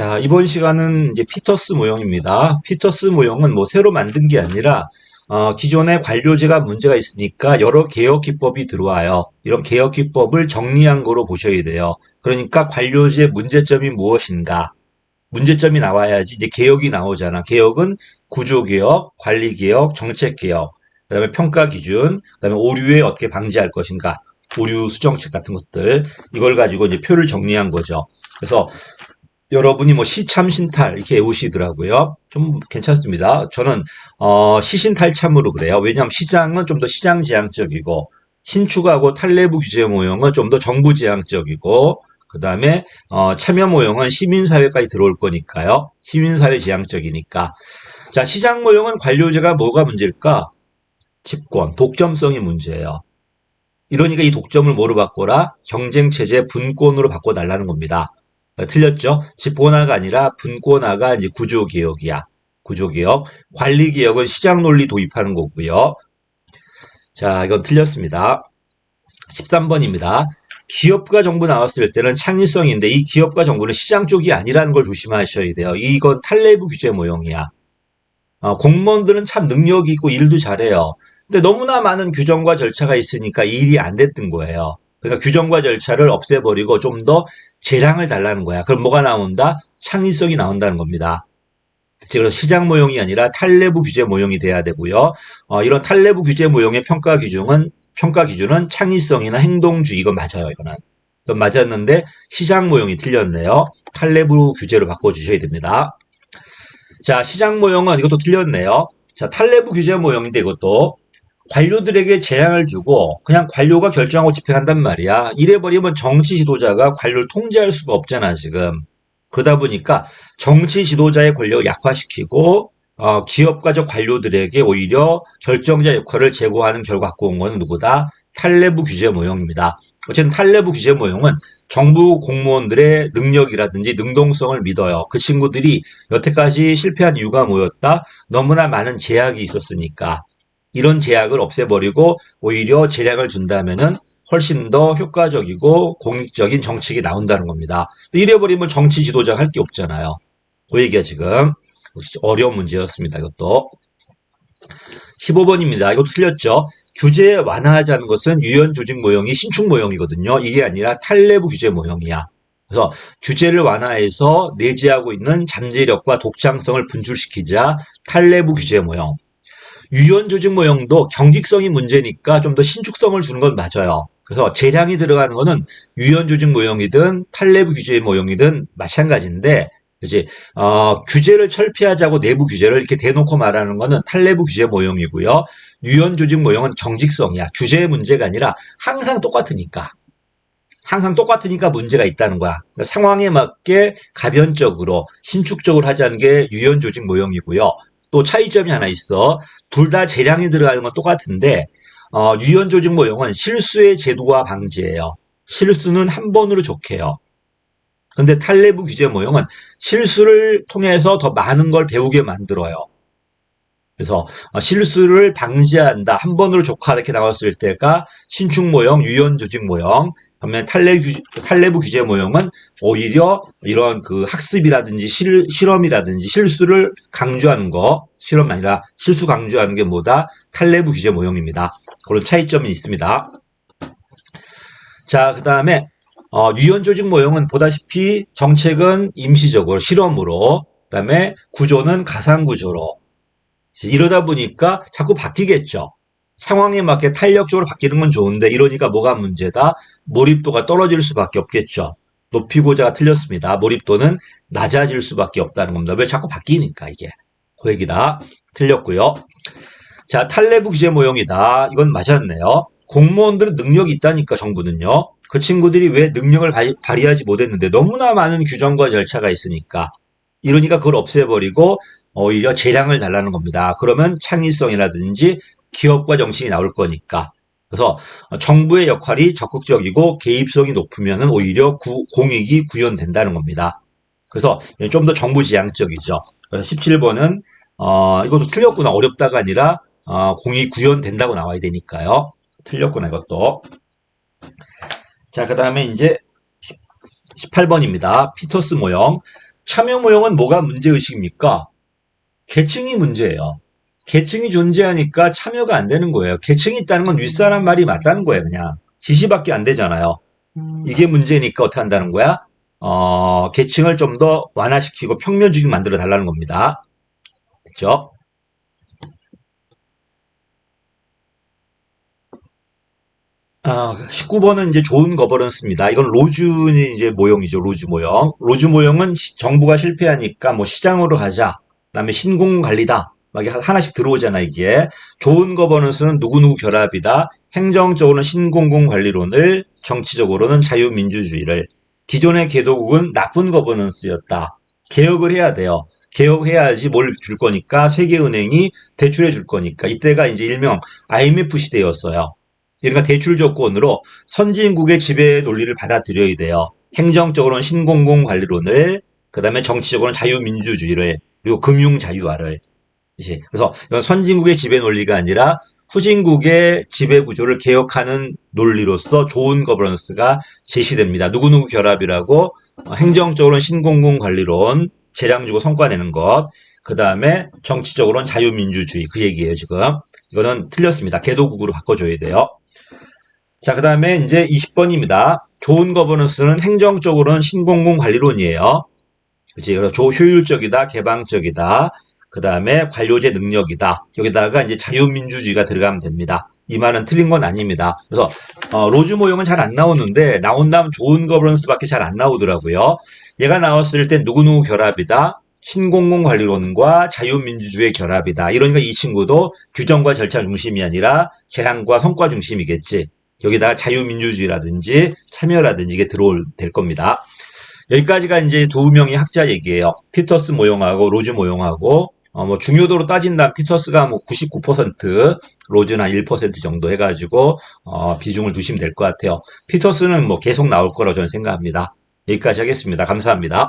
자, 이번 시간은 이제 피터스 모형입니다. 피터스 모형은 뭐 새로 만든 게 아니라 어, 기존의 관료제가 문제가 있으니까 여러 개혁 기법이 들어와요. 이런 개혁 기법을 정리한 거로 보셔야 돼요. 그러니까 관료제 문제점이 무엇인가? 문제점이 나와야지 이제 개혁이 나오잖아. 개혁은 구조 개혁, 관리 개혁, 정책 개혁, 그다음에 평가 기준, 그다음에 오류에 어떻게 방지할 것인가, 오류 수정책 같은 것들 이걸 가지고 이제 표를 정리한 거죠. 그래서 여러분이 뭐 시참신탈 이렇게 외우시더라고요. 좀 괜찮습니다. 저는 어, 시신탈참으로 그래요. 왜냐하면 시장은 좀 더 시장 지향적이고 신축하고 탈내부 규제 모형은 좀 더 정부 지향적이고 그 다음에 어, 참여 모형은 시민사회까지 들어올 거니까요. 시민사회 지향적이니까. 자, 시장 모형은 관료제가 뭐가 문제일까? 집권, 독점성이 문제예요. 이러니까 이 독점을 뭐로 바꿔라? 경쟁체제 분권으로 바꿔달라는 겁니다. 어, 틀렸죠? 집권화가 아니라 분권화가 이제 구조개혁이야. 구조개혁. 관리개혁은 시장 논리 도입하는 거고요. 자, 이건 틀렸습니다. 13번입니다. 기업과 정부 나왔을 때는 창의성인데 이 기업과 정부는 시장 쪽이 아니라는 걸 조심하셔야 돼요. 이건 탈내부 규제 모형이야. 어, 공무원들은 참 능력이 있고 일도 잘해요. 근데 너무나 많은 규정과 절차가 있으니까 일이 안 됐던 거예요. 그러니까 규정과 절차를 없애버리고 좀 더 재량을 달라는 거야. 그럼 뭐가 나온다? 창의성이 나온다는 겁니다. 그래서 시장 모형이 아니라 탈내부 규제 모형이 돼야 되고요. 어, 이런 탈내부 규제 모형의 평가 기준은 평가 기준은 창의성이나 행동주의 이건 맞아요. 이거는 이건 맞았는데 시장 모형이 틀렸네요. 탈내부 규제로 바꿔주셔야 됩니다. 자 시장 모형은 이것도 틀렸네요. 자 탈내부 규제 모형인데 이것도 관료들에게 재량을 주고 그냥 관료가 결정하고 집행한단 말이야. 이래버리면 정치 지도자가 관료를 통제할 수가 없잖아 지금. 그러다 보니까 정치 지도자의 권력을 약화시키고 어, 기업가적 관료들에게 오히려 결정자 역할을 제고하는 결과 갖고 온 것은 누구다? 탈내부 규제 모형입니다. 어쨌든 탈내부 규제 모형은 정부 공무원들의 능력이라든지 능동성을 믿어요. 그 친구들이 여태까지 실패한 이유가 뭐였다? 너무나 많은 제약이 있었으니까. 이런 제약을 없애버리고 오히려 재량을 준다면은 훨씬 더 효과적이고 공익적인 정책이 나온다는 겁니다. 이래버리면 정치 지도자가 할게 없잖아요. 그 얘기가 지금 어려운 문제였습니다. 이것도. 15번입니다. 이것도 틀렸죠. 규제 완화하자는 것은 유연 조직 모형이 신축 모형이거든요. 이게 아니라 탈내부 규제 모형이야. 그래서 규제를 완화해서 내재하고 있는 잠재력과 독창성을 분출시키자 탈내부 규제 모형. 유연 조직 모형도 경직성이 문제니까 좀 더 신축성을 주는 건 맞아요. 그래서 재량이 들어가는 거는 유연 조직 모형이든 탈내부 규제 모형이든 마찬가지인데 이제 어, 규제를 철폐하자고 내부 규제를 이렇게 대놓고 말하는 거는 탈내부 규제 모형이고요. 유연 조직 모형은 경직성이야. 규제의 문제가 아니라 항상 똑같으니까. 항상 똑같으니까 문제가 있다는 거야. 그러니까 상황에 맞게 가변적으로 신축적으로 하자는 게 유연 조직 모형이고요. 또 차이점이 하나 있어. 둘 다 재량이 들어가는 건 똑같은데 어, 유연 조직 모형은 실수의 제도화 방지예요. 실수는 한 번으로 좋게요. 근데 탈내부 규제 모형은 실수를 통해서 더 많은 걸 배우게 만들어요. 그래서 어, 실수를 방지한다. 한 번으로 조카 이렇게 나왔을 때가 신축 모형, 유연 조직 모형. 탈내 규, 탈내부 규제 모형은 오히려 이런 그 학습이라든지 실, 실험이라든지 실수를 강조하는 거, 실험이 아니라 실수 강조하는 게 뭐다? 탈내부 규제 모형입니다. 그런 차이점이 있습니다. 자, 그 다음에 어, 유연 조직 모형은 보다시피 정책은 임시적으로 실험으로, 그 다음에 구조는 가상 구조로 이러다 보니까 자꾸 바뀌겠죠. 상황에 맞게 탄력적으로 바뀌는 건 좋은데 이러니까 뭐가 문제다? 몰입도가 떨어질 수밖에 없겠죠. 높이고자가 틀렸습니다. 몰입도는 낮아질 수밖에 없다는 겁니다. 왜 자꾸 바뀌니까 이게. 그 얘기다. 틀렸고요. 자, 탈내부 규제 모형이다. 이건 맞았네요. 공무원들은 능력이 있다니까 정부는요. 그 친구들이 왜 능력을 발휘하지 못했는데 너무나 많은 규정과 절차가 있으니까 이러니까 그걸 없애버리고 오히려 재량을 달라는 겁니다. 그러면 창의성이라든지 기업과 정신이 나올 거니까. 그래서 정부의 역할이 적극적이고 개입성이 높으면 오히려 구, 공익이 구현된다는 겁니다. 그래서 좀 더 정부 지향적이죠. 그래서 17번은 어, 이것도 틀렸구나 어렵다가 아니라 어, 공익 구현된다고 나와야 되니까요. 틀렸구나 이것도. 자, 그 다음에 이제 18번입니다. 피터스 모형. 참여 모형은 뭐가 문제의식입니까? 계층이 문제예요. 계층이 존재하니까 참여가 안 되는 거예요. 계층이 있다는 건 윗사람 말이 맞다는 거예요, 그냥. 지시밖에 안 되잖아요. 이게 문제니까 어떻게 한다는 거야? 어, 계층을 좀 더 완화시키고 평면주의 만들어 달라는 겁니다. 됐죠? 아, 19번은 이제 좋은 거버넌스입니다. 이건 로준이 이제 모형이죠. 로즈 모형. 로즈 모형은 시- 정부가 실패하니까 뭐 시장으로 가자. 그다음에 신공 관리다. 막 하나씩 들어오잖아, 이게. 좋은 거버넌스는 누구누구 결합이다. 행정적으로는 신공공 관리론을, 정치적으로는 자유민주주의를. 기존의 개도국은 나쁜 거버넌스였다. 개혁을 해야 돼요. 개혁해야지 뭘 줄 거니까 세계은행이 대출해 줄 거니까 이때가 이제 일명 IMF 시대였어요. 그러니까 대출 조건으로 선진국의 지배 논리를 받아들여야 돼요. 행정적으로는 신공공 관리론을, 그 다음에 정치적으로는 자유민주주의를, 그리고 금융 자유화를. 이제 그래서 선진국의 지배 논리가 아니라 후진국의 지배 구조를 개혁하는 논리로서 좋은 거버넌스가 제시됩니다. 누구누구 결합이라고 어, 행정적으로는 신공공 관리론, 재량 주고 성과 내는 것, 그 다음에 정치적으로는 자유민주주의 그 얘기예요 지금. 이거는 틀렸습니다. 개도국으로 바꿔줘야 돼요. 자, 그 다음에 이제 20번입니다. 좋은 거버넌스는 행정적으로는 신공공 관리론이에요. 그치. 그래서 조효율적이다, 개방적이다. 그 다음에 관료제 능력이다. 여기다가 이제 자유민주주의가 들어가면 됩니다. 이 말은 틀린 건 아닙니다. 그래서, 어, 로즈 모형은 잘 안 나오는데, 나온다면 좋은 거버넌스밖에 잘 안 나오더라고요. 얘가 나왔을 때 누구누구 결합이다. 신공공 관리론과 자유민주주의 결합이다. 이러니까 이 친구도 규정과 절차 중심이 아니라 재량과 성과 중심이겠지. 여기다가 자유민주주의라든지 참여라든지 이게 들어올 될 겁니다. 여기까지가 이제 두 명의 학자 얘기예요. 피터스 모형하고 로즈 모형하고 어, 뭐 중요도로 따진다면 피터스가 뭐 99%, 로즈는 한 1% 정도 해가지고 어, 비중을 두시면 될 것 같아요. 피터스는 뭐 계속 나올 거라고 저는 생각합니다. 여기까지 하겠습니다. 감사합니다.